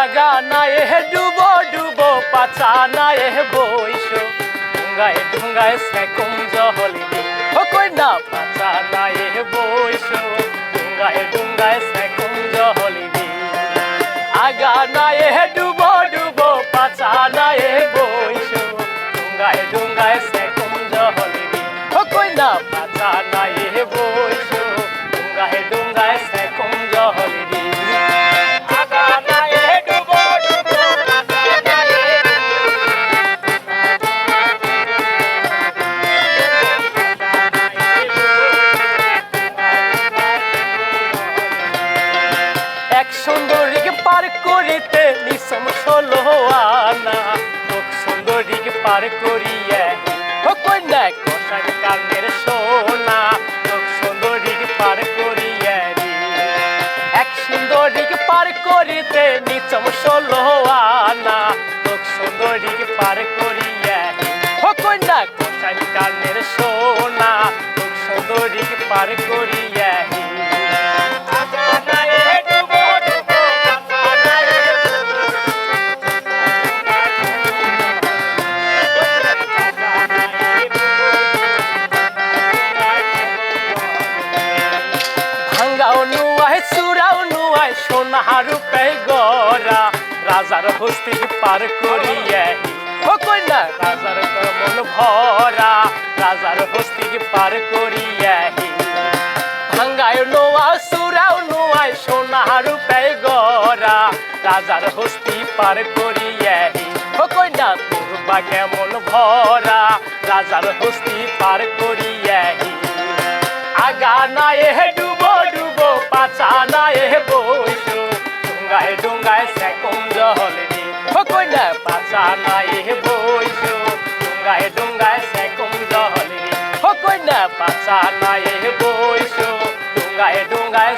আগা নাই হে ডুবো ডুবো, পাচা নাই হে বইসো ঢুঙ্গায় ঢুঙ্গায় সে কুঞ্জ হলিবি ও কই না, পাচা নাই হে বইসো ঢুঙ্গায় ঢুঙ্গায় সে কুঞ্জ হলিবি আগা নাই হে ডুবো সুন্দরীকে পার করিতে নিসম ষোলো আনা। তোক সুন্দরীকে পার করিয়ে কন্যা কষার কানের সোনা। তোক সুন্দরীকে পার করিয়ে এক সুন্দরীকে পার করিতে নিচম ষোলো আনা। তোক সুন্দরীকে পার করিয়ে কন্যা কষার কানের সোনা। তোক সুন্দরীকে পার করিয়ে নুয়ায় সোনা রূপে গড়া রাজার হস্তি পার করিয়ে। ও কন্যা, রাজার মন ভরা, রাজার হস্তি পার করিয়ে। ভাঙ্গায় নোয়া, সুরাও নোয়ায় সোনা রূপে গড়া রাজার হস্তি পার করিয়ে। ও কন্যা তোর বা কেমন ভরা, রাজার হস্তি পার করিয়ে। আগা নাই হে ডুবো ডুবো পাচা পাচা নাই বইছো ডুঙ্গায় ডুঙ্গায় সে কুঞ্জ হলদি ও কন্যা পাচা নাই হে বইসো ডুঙ্গায় ডুঙ্গায়